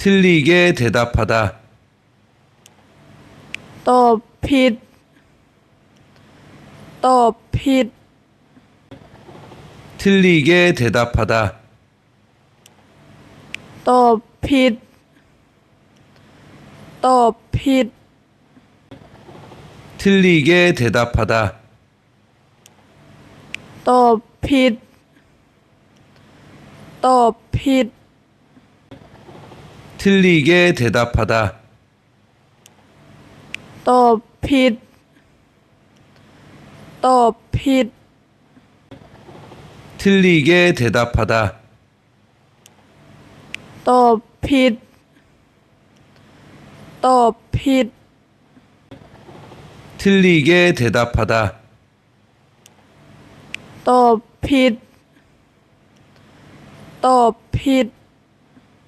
틀리게 대답하다. 또 핏, 또 핏, 틀리게 대답하다. 또 핏, 또 핏, 틀리게 대답하다. 또 핏, 또 핏. 틀리게 대답하다. 또 핏, 또 핏, 틀리게 대답하다. 또 핏, 또 핏, 틀리게 대답하다. 또 핏, 또 핏.